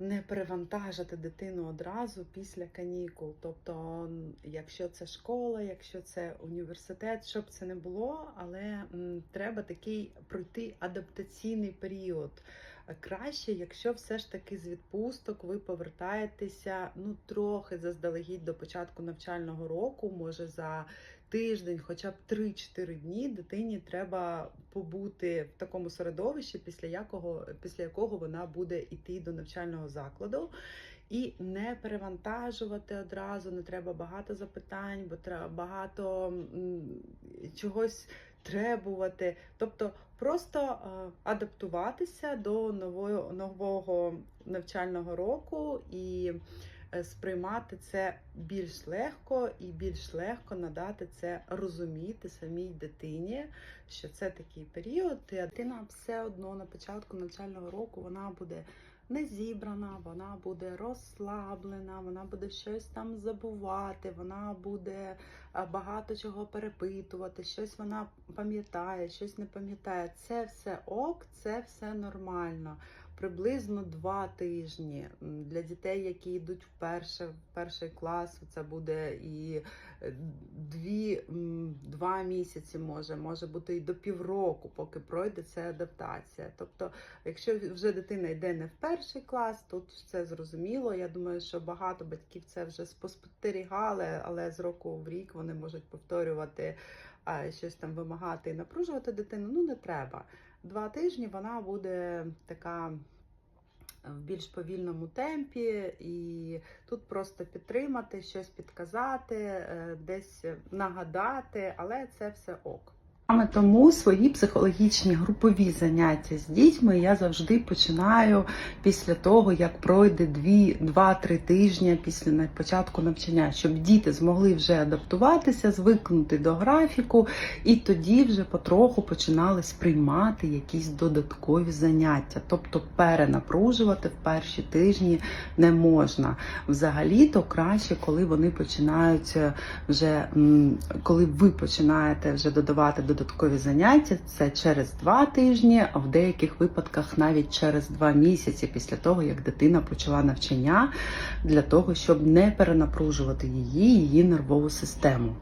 не перевантажити дитину одразу після канікул. Тобто, якщо це школа, якщо це університет, щоб це не було, але треба такий пройти адаптаційний період. Краще, якщо все ж таки з відпусток ви повертаєтеся ну трохи заздалегідь до початку навчального року, може за тиждень, хоча б 3-4 дні дитині треба побути в такому середовищі, після якого, після якого вона буде йти до навчального закладу. І не перевантажувати одразу, не треба багато запитань, бо треба багато чогось требувати. Тобто просто е, адаптуватися до нового, нового навчального року і е, сприймати це більш легко і більш легко надати це розуміти самій дитині, що це такий період. Дитина все одно на початку навчального року вона буде не зібрана, вона буде розслаблена, вона буде щось там забувати, вона буде багато чого перепитувати, щось вона пам'ятає, щось не пам'ятає. Це все ок, це все нормально. Приблизно два тижні для дітей, які йдуть в перший клас. Це буде і е, дві, два місяці, може, може бути і до півроку, поки пройде ця адаптація. Тобто, якщо вже дитина йде не в перший клас, тут все зрозуміло. Я думаю, що багато батьків це вже спостерігали, але з року в рік вони можуть повторювати щось там вимагати і напружувати дитину. Ну не треба. Два тижні вона буде така. В більш повільному темпі, і тут просто підтримати, щось підказати, е, десь нагадати, але це все ок. Саме тому свої психологічні групові заняття з дітьми я завжди починаю після того, як пройде 2-3 тижні після початку навчання, щоб діти змогли вже адаптуватися, звикнути до графіку, і тоді вже потроху починали сприймати якісь додаткові заняття. Тобто перенапружувати в перші тижні не можна. Взагалі-то краще, коли вони починають е, вже, коли ви починаєте вже додавати додаткові заняття, це через два тижні, а в деяких випадках навіть через два місяці після того, як дитина почала навчання, для того, щоб не перенапружувати її, її нервову систему.